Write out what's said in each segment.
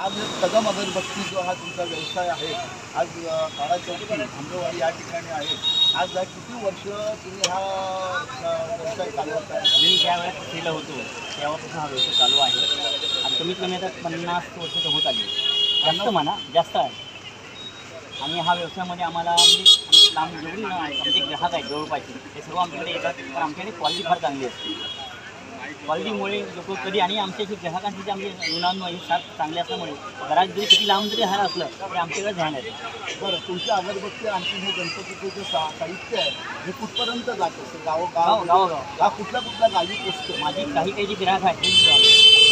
आज कदम अगरबत्ती जो हा तुमचा व्यवसाय आहे आज अ, काळा चौकी आंबेवाडी या ठिकाणी आहे. आज या किती वर्ष तुम्ही हा व्यवसाय चालवत आहे मी ज्या वेळेस केलं होतो तेव्हापासून हा व्यवसाय चालू आहे. आणि कमीत कमी आता पन्नास वर्ष तर होत आली. जास्त म्हणा जास्त आहे. आणि हा व्यवसायामध्ये आम्हाला म्हणजे काम लांब जेवढी आमचे ग्राहक आहेत जवळपासचे ते सर्व आमच्याकडे येतात. पण आमच्याकडे क्वालिटी फार चांगली असते. क्वालिटीमुळे लोक कधी आणि आमच्या जे ग्राहकांचे जे आमचे हे साथ चांगले असल्यामुळे घरात जरी किती लांब जरी राहिलं असलं तरी आमच्याकडे ध्यान येते बरं तुमच्या अगरबत्ती आणखी हे गणपतीचं जे सा साहित्य आहे हे कुठपर्यंत जात? असतं गाव गाव गाव गावोगाव हा कुठल्या कुठल्या गावी पोचतो माझी काही काही जे ग्राहक आहेत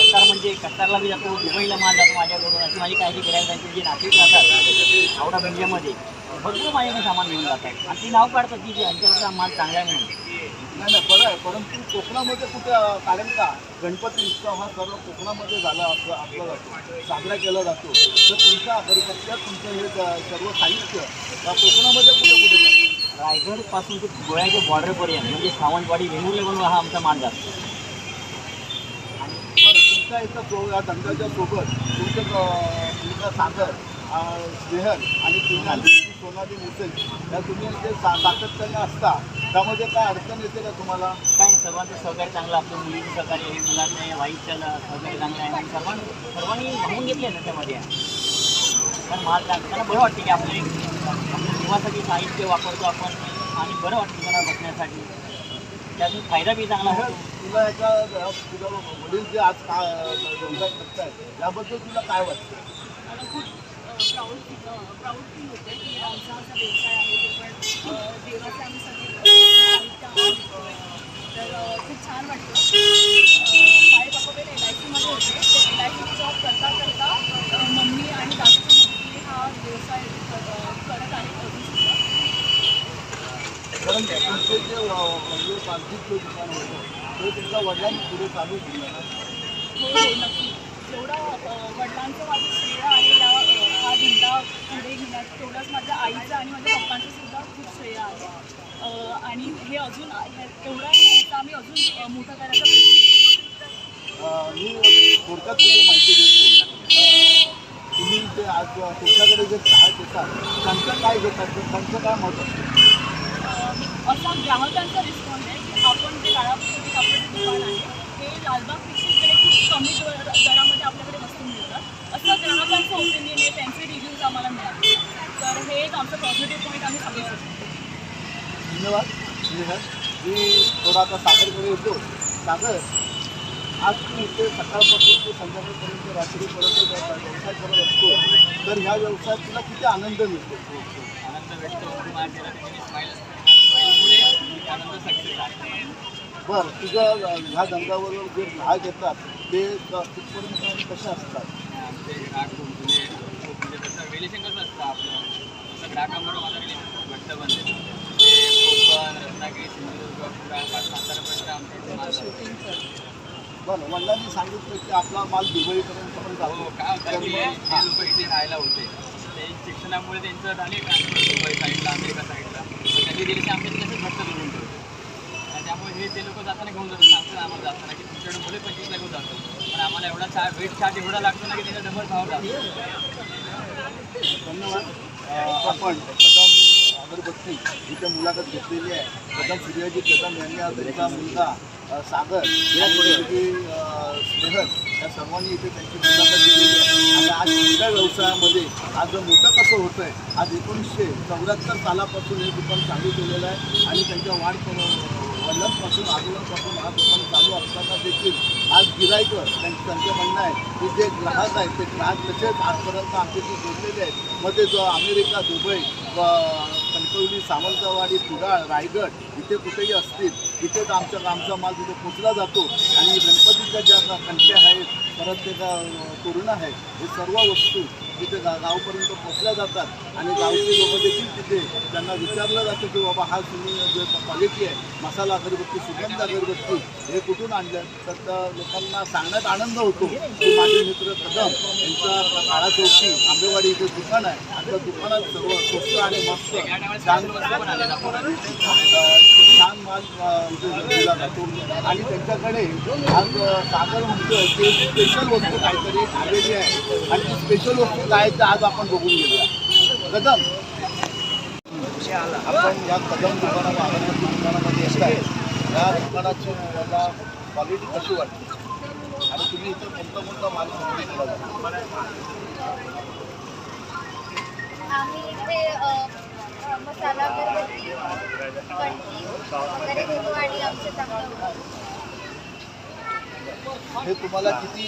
कतार म्हणजे कतारला बी जातो दुबईला माल जातो माझ्याकडून अशी माझी काही आहेत जे नाशिक राहतात ऑफ इंडियामध्ये भरपूर माझ्याकडे सामान घेऊन जातात. आणि ती नाव काढतात की यांच्याकडचा माल चांगला म्हणून. नाही नाही बरं आहे. परंतु कोकणामध्ये कुठे कारण का गणपती उत्सव हा सर्व कोकणामध्ये झाला असं आपला जातो साजरा केला जातो. तर तुमच्या अगरबत्त्या तुमचं हे सर्व साहित्य या कोकणामध्ये कुठे कुठे रायगडपासून ते गोव्याच्या बॉर्डरपर्यंत म्हणजे सावंतवाडी वेंगुर्ले बनवून हा आमचा माल जातो. बरं तुमच्या इथं सो या धंद्याच्या सोबत तुमचे तुमचा सागर स्नेहल आणि तुम्ही सोनाली मुसेल या तुम्ही जे सा सातत्याने असता त्यामध्ये काय अडचण येते का तुम्हाला? काय सर्वांचं सहकार्य चांगलं आपल्या मुलीचं सहकार्य आहे मुलाचं वाईटचं सहकार्य चांगलं आहे. आणि सर्वांनी सर्वांनी भावून घेतले ना त्यामध्ये. पण माल त्यांना बरं वाटतं की आपले आपल्या जीवासाठी साहित्य वापरतो आपण आणि बरं वाटतं त्यांना बसण्यासाठी त्यातून फायदा बी चांगला होतो तुला याच्या वडील जे आज का व्यवसाय करतायत याबद्दल तुला काय वाटतं मला खूप प्राऊड प्राऊड फील होते की आमचा असा व्यवसाय आहे ते पण अ, देवाचे आम्ही सगळे साहित्य आणतो. तर अ, खूप छान वाटतं अ, माझे पप्पा पहिले एल आय सीमध्ये होते ते एल आय सी जॉब करता करता अ, मम्मी आणि दादाच्या मदतीने हा व्यवसाय अ, करत आहे अजूनसुद्धा कारण तुमचे जे म्हणजे बांधित जे दुकान होतं ते तुमच्या वडिलांनी पुढे चालू केलं हो नक्की जेवढा वडिलांचं माझं श्रेय आहे या हा धंदा पुढे घेण्यात तेवढंच माझ्या आईचं आणि माझ्या पप्पांचं सुद्धा खूप श्रेय आहे आणि हे अजून हे- तेवढा याचा आम्ही अजून अ, मोठं करायचा प्रयत्न मी थोडक्यात तुझी माहिती देतो तुम्ही जे आज तुमच्याकडे जे ग्राहक येतात त्यांचं काय घेतात? तर त्यांचं काय मत असतं असा ग्राहकांचा रिस्पॉन्स आहे की आपण जे काळापुस्तकी कापडाचं दुकान आहे हे लालबाग फिक्सिंगकडे खूप कमी दर दरामध्ये आपल्याकडे वस्तू मिळतात. असं ग्राहकांचं ओपिनियन आहे त्यांचे रिव्ह्यूज आम्हाला मिळाले. तर हेच आमचं पॉझिटिव्ह पॉईंट आम्ही सांगू शकतो. धन्यवाद. स्नेहल मी थोडा आता सागरकडे येतो सागर आज तू इथे सकाळपासून ते संध्याकाळपर्यंत रात्रीपर्यंत व्यवसाय करत असतो. तर ह्या व्यवसायात तुला किती आनंद मिळतो? आनंद भेटतो. बरं तुझं अ, ह्या धंद्याबरोबर जे ग्राहक येतात ते आणि कसे असतात? आमचे ग्राहक म्हणजे तसं रिलेशन कसं असतं आपलं? तसं ग्राहकांबरोबर माझं रिलेशन घट्ट बनते. ते कोकण रत्नागिरी सिंधुदुर्ग पुरा पाच सातारापर्यंत आमच्या इथे माल जातो. बरं वडिलांनी सांगितलं की आपला माल दुबईपर्यंत पण हो जातो काय होतं की लोक इथे राहायला होते. ते शिक्षणामुळे त्यांचं झाले ट्रान्सफर दुबई साईडला अमेरिका साईडला. तर दिले ते आमच्या कसं घट्ट करून ठेवतो आणि त्यामुळे हे ते लोक जाताना घेऊन जातात. सांगतात आम्हाला जाताना की तुमच्याकडे मुले पंचवीसला घेऊन जातो पण आम्हाला एवढा चा वेट चार्ज एवढा लागतो ना की त्याचा डबल भाव लागतो. धन्यवाद. आपण कदम अगरबत्ती इथे मुलाखत घेतलेली आहे. कदम सूर्यजी कदम यांनी आज त्यांचा मुलगा सागर या मुलगी स्नेहल. या सर्वांनी इथे त्यांची मुलाखत दिलेली आहे. आणि आज दुसऱ्या व्यवसायामध्ये आज मोठं कसं होतं आहे आज एकोणीसशे चौऱ्याहत्तर सालापासून हे दुकान चालू केलेलं आहे आणि त्यांच्या वाढ वल्लनपासून आजोबांपासून हा दुकान चालू असताना देखील आज गिरायक त्यांचं त्यांचं म्हणणं आहे की जे ग्राहक आहेत ते ग्राहक तसेच आजपर्यंत आमच्याशी जोडलेले आहेत. मग ते जो अमेरिका दुबई कणकवली सावंतवाडी कुडाळ रायगड इथे कुठेही असतील तिथेच आमच्या आमचा माल तिथे पोचला जातो. आणि गणपतीच्या ज्या कंट्या आहेत परत ते तोरणं आहे हे सर्व वस्तू तिथे गा गावपर्यंत पोचल्या जातात. आणि गावचे लोक देखील तिथे त्यांना विचारलं जातं की बाबा हा तुम्ही जे क्वालिटी आहे मसाला अगरबत्ती सुगंध अगरबत्ती हे कुठून आणलं? तर लोकांना सांगण्यात आनंद होतो. की माझे मित्र कदम यांचा काळा चौकी आंबेवाडी इथे दुकान आहे. आणि त्या दुकानात सर्व स्वस्त आणि मस्त छान माल दिला म्हणजे जातो आणि त्यांच्याकडे आज सागर म्हणतोय की स्पेशल वस्तू काहीतरी आलेली आहे. आणि ती स्पेशल वस्तू काय तर आज आपण बघून घेऊया. कदम. आपण या कदम दुकानात अगरबत्ती दुकानामध्ये येत आहे. या दुकानाची मला क्वालिटी कशी वाटते आणि तुम्ही इथं कोणता कोणता माल खरेदी केला? जातो आम्ही इथे मसाला अगरबत्ती वगैरे घेतो आणि आमचं चांगलं हे तुम्हाला किती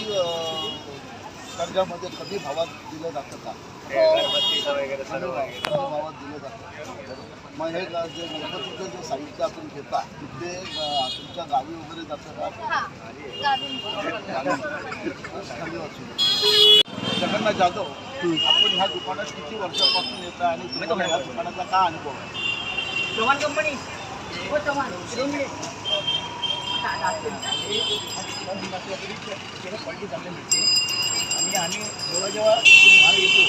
कर्जामध्ये कमी भावात दिलं जातं का? हो. कमी कमी भावात दिलं जातं. मग हे जे गणपतीचं जे साहित्य आपण घेता ते तुमच्या गावी वगैरे जातं का? हां. गावी. जगन्नाथ जाधव आपण ह्या दुकानात किती वर्षापासून येत आहे आणि तुम्हाला ह्या दुकानाचा काय अनुभव आहे? चव्हाण कंपनी हो चव्हाण. क्वालिटी चांगली मिळते आणि आम्ही जेव्हा जेव्हा इथून माल येतो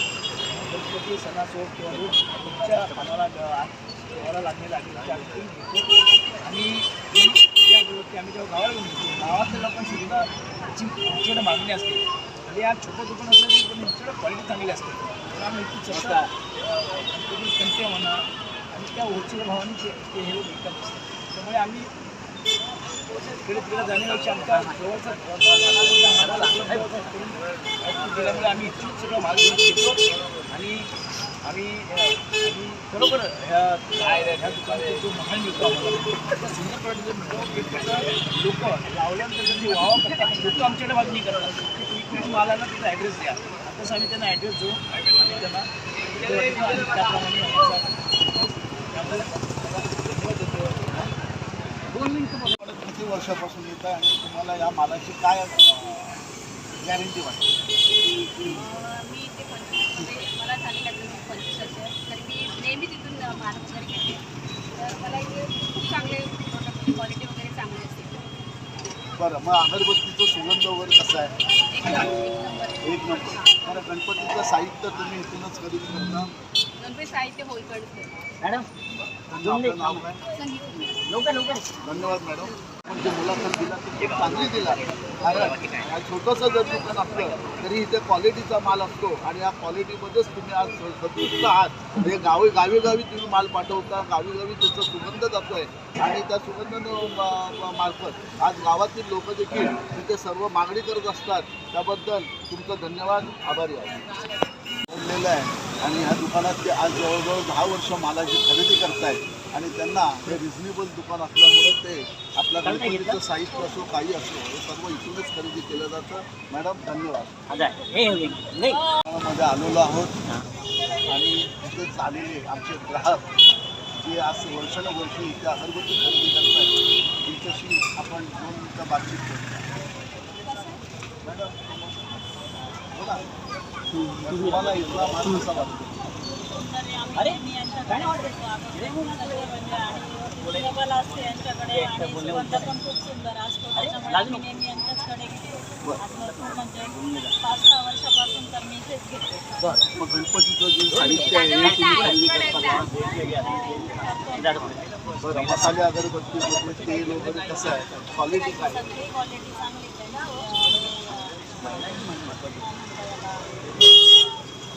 गणपती सणासोड किंवा रोज तुमच्या कानाला देवाला लागणे लागेल त्या गोष्टी घेतो आणि या गोष्टी आम्ही जेव्हा गावाला घेऊन येतो गावातल्या लोकांची सुद्धा आमच्याकडे मागणी असते. आणि या छोटं दुकान असलं तरी पण आमच्याकडे क्वालिटी चांगली असते. आम्ही इतकी चर्चा कंटे म्हणा आणि त्या होलसेल भावाने ते ते हे विकत असतात. त्यामुळे आम्ही तिकडे तिकडे जाण्यापेक्षा आमच्या जवळचा आम्ही इथून सगळं माल घेऊन येतो. आणि आम्ही अ, आम्ही खरोखर ह्या ह्या दुकानात जो महाल मिळतो आम्हाला सुंदर क्वालिटीचा मिळतो लोक लावल्यानंतर त्यांची वावा करतात. लोक आमच्याकडे मागणी करतात. तुम्ही माल आला त्याचा ॲड्रेस द्या तसं आम्ही त्यांना ॲड्रेस देऊ. आणि त्यांना किती वर्षापासून येत आहे आणि तुम्हाला या मालाची काय गॅरंटी वाटते? मी ते पंचवीस मला झालेलं आहे पंचवीस वर्ष. तर मी नेहमी तिथून माल वगैरे घेते. तर मला इथे खूप चांगले प्रोडक्ट क्वालिटी बरं मग अगरबत्तीचं सुगंध वगैरे कसं आहे? एक नंबर. बरं गणपतीचं साहित्य तुम्ही इथूनच खरेदी करता? गणपती साहित्य मॅडम आपलं नाव काय? धन्यवाद मॅडम. आपण जे मुलाखत दिला ती खूप चांगली दिला. कारण छोटंसं जर दुकान असलं तरी इथे क्वालिटीचा माल असतो आणि या क्वालिटीमध्येच तुम्ही आज संतुष्ट आहात. हे गावी गावी गावी तुम्ही माल पाठवता गावी गावी त्याचा सुगंध आहे आणि त्या सुगंध मार्फत आज गावातील लोक देखील तिथे सर्व मागणी करत असतात. त्याबद्दल तुमचं धन्यवाद आभारी आहे. बोललेलं आहे. आणि ह्या दुकानात ते आज जवळजवळ दहा वर्ष मालाची खरेदी करतायत. आणि त्यांना हे रिझनेबल दुकान असल्यामुळे ते आपल्या? गणपतीचं साहित्य असो काही असो हे सर्व इथूनच खरेदी केलं जातं. मॅडम धन्यवाद. मध्ये आलेलो आहोत. आणि इथे चाललेले आमचे ग्राहक जे आज वर्षानुवर्ष इथे अगरबत्ती खरेदी करतात त्यांच्याशी आपण दोन मिनिटं बातचीत करू. मॅडम बोला तुम्हाला इथला माल कसा वाटतो? अरे काय नाही वाटत लाजू नको. बरं मग गणपतीचं जे साहित्य आहे हे तुम्ही खरेदी करताना बरं मसाले अगरबत्ती वगैरे तेल वगैरे कसं आहे क्वालिटी काय आहे?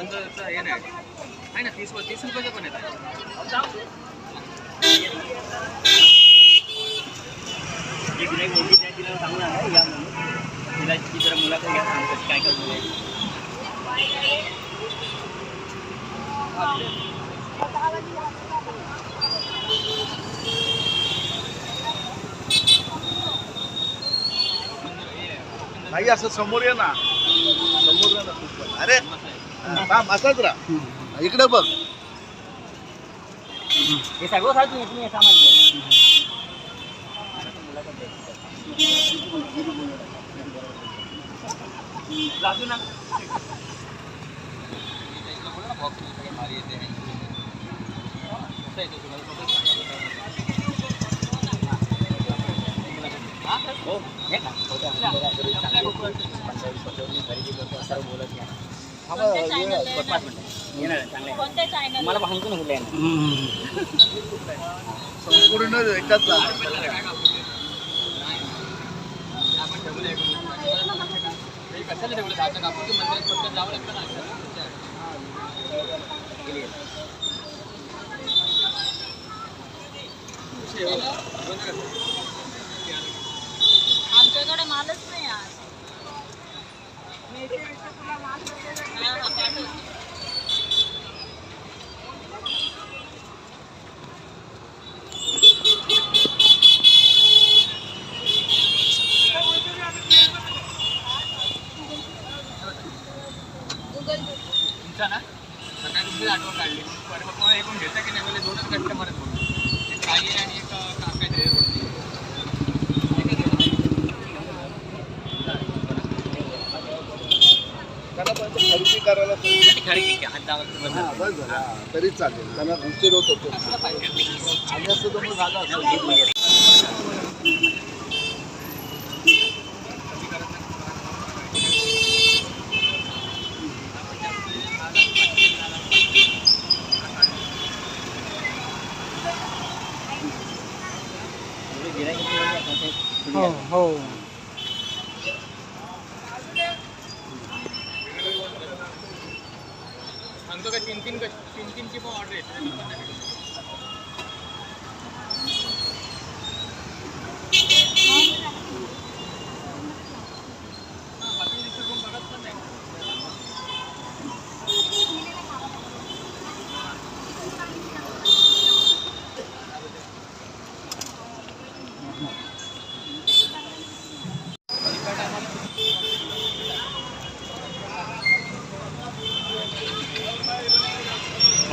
हे नाही. आहे ना तीस तीस रुपयाचं पण येतात जी गिराईक ओळखीची आहे तिला नका या म्हणून. तिला ती जरा मुलाखत घ्या काय नाही असं समोर ये ना. समोर ये ना. अरे थांब असाच राहा इकडे बघ हे सगळं सांग तुम्ही तुम्ही सामान लागू ना हो हे का कोणत्या पाच मिनिटं. येणार कोणत्या कुठे आहे. संपूर्ण एकाच जागा. कशाला ठेवलं दहाचं कापड ते मंदिरात पटकन जावं लागतं ना आमच्याकडे मालच नाही आज. ना? सकाळी तुमची आठवण काढली. बरं मग एकूण घेता की नाही? मला दोनच कस्टमर आहेत म्हणून एक काली आणि एक अं, का- काहीतरी रोडची एकच आहे. त्याला पण ते खरेदी करायला सांग. ती खरी की हात दाबायचं बंद हा, बस झालं. हा, तरी चालेल त्यांना उशीर होत होतो आणि असं झालं असं हो. गिऱ्हाईक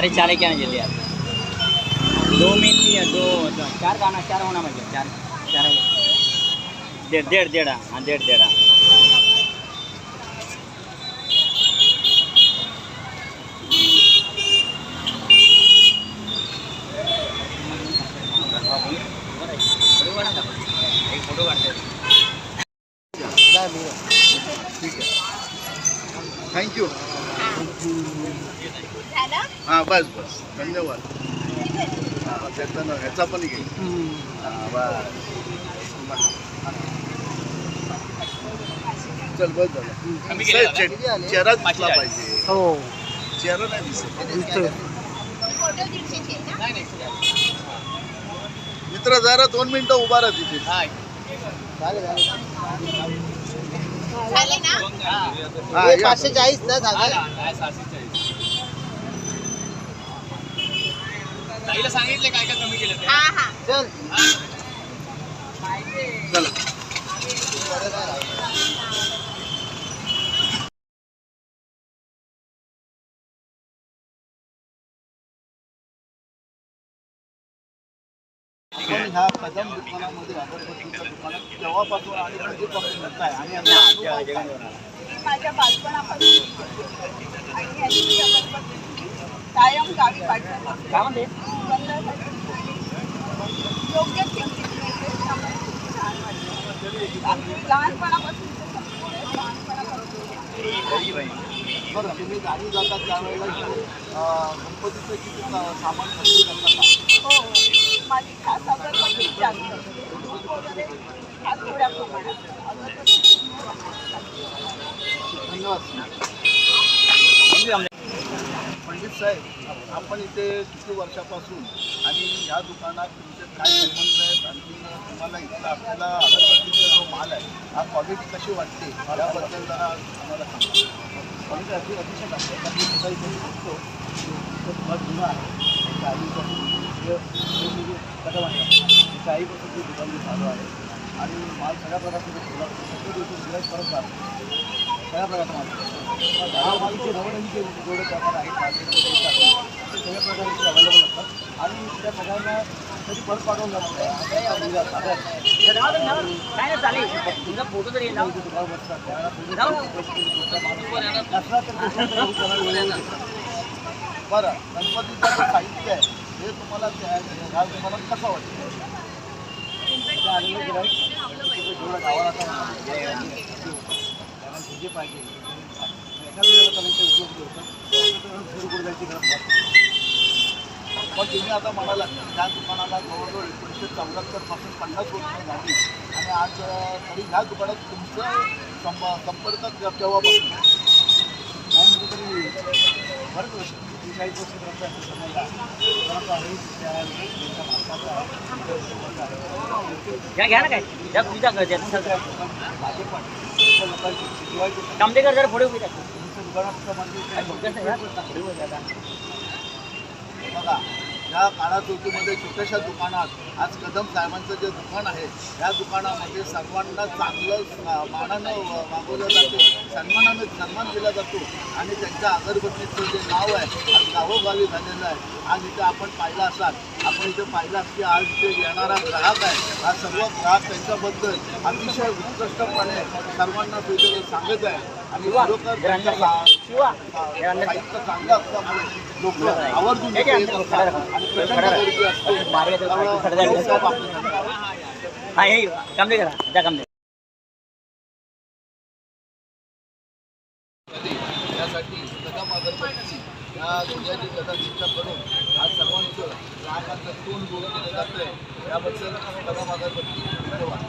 अरे चार क्या ना जल्दी यार दो मेथी है दो दो- चार दाना चार होना म्हणजे चार चार डेढ़ डेढ़ डेढ़ हाँ डेढ़ डेढ़ बस बस. धन्यवाद. हां त्याचा ना ह्याचा पण घेईल हां बस. चल बस झालं. चेहरा दिसला पाचशे पाहिजे. हो. चेहरा नाही दिसत. मित्र जरा दोन मिनिटं उभा राहा तिथे. हा. झाले ना? हा. या. चाळीस ना आला, आला, सहाशे चाळीस. ताईला सांगितले काय काय कमी केलं ते. हा हा. चल. चला. आपण ह्या कदम दुकानामध्ये अगरबत्तीच्या दुकानात तेव्हापासून आणि येत आहे आणि माझ्या बालपणापासून. कायम गावी पाठवत. म्हणते योग्य किमतीत मिळते त्यामुळे छान वाटतं लहानपणापासून बरं तुम्ही गाडी जातात त्यावेळेला गणपतीचं किती सामान खरेदी करता का हो माझी खास अगरबत्ती जास्त. धूप वगैरे खास थोड्या प्रमाणात. अगरबत्ती धन्यवाद पंडित साहेब आपण इथे किती वर्षापासून आणि या दुकानात तुमचे काय संबंध आहेत आणि तुम्हाला इथला आपल्याला अगरबत्तीचा जो माल आहे हा क्वालिटी कशी वाटते याबद्दल जरा आम्हाला सांगा. क्वालिटी अति अतिशय आहे. कारण मी स्वतः इथे बघतो की फार जुना आहे. त्याच्या आईपासून कदम आहे त्याच्या आईपासून ते दुकान चालू आहे. आणि माल सगळ्या प्रकारचे ठेवला सगळे दिवशी गिराईक परत राहतो सगळ्या प्रकारचा माल दहा जेवढे प्रकार आहेत ते सगळ्या प्रकारचे अवेलेबल असतात आणि त्या सगळ्यांना कधी परत पाठवून जाणार काय नाही चालेल तरी बरं गणपतीचं जे साहित्य आहे. हे तुम्हाला तुम्हाला कसं वाटतं गावाला जे पाहिजे. एखाद्या उपलब्ध होतं घरगुड जायची गरज नसते पण तुम्ही आता म्हणाला की ह्या दुकानाला जवळजवळ एकोणीसशे चौऱ्याहत्तरपासून पन्नास वर्ष झाली आणि आज तरी ह्या दुकानात तुमचं संप संपर्क के- केव्हापासून नाही म्हणजे तरी बरंच वर्ष. चाळीस आहे घ्या घ्या ना काय? आहे लोकांची शिवायची कामदेकर जरा पुढे उभी राहा. ह्या दुकानात काळा छोट्याशा दुकानात आज कदम साहेबांचं जे दुकान आहे ह्या दुकानामध्ये सर्वांना चांगलं मानानं मागवलं जातं सन्मानानं सन्मानाने सन्मान दिला जातो आणि त्यांच्या अगरबत्तीचं जे नाव आहे आज गावोगावी झालेलं आहे. आज इथे आपण पाहिलं असाल आपण इथे पाहिलं की आज इथे येणारा ग्राहक आहे हा सर्व ग्राहक त्यांच्याबद्दल अतिशय उत्कृष्टपणे सर्वांना ते सांगत आहे. आणि खरोखर त्यांच्या सा- शिवा साहित्य चांगलं असल्यामुळे लोक आवर्जून इथे येत असतात आणि प्रचंड गर्दी असते. त्यामुळं लोक आपले धन्यवाद. हा हे कामदेकर त्या कामदेकर यासाठी कदम अगरबत्ती या जिल्ह्याची कदम करून आज सर्वांचं ग्राहकांचं तोंड गोड केलं जातंय. याबद्दल कदम अगरबत्ती धन्यवाद.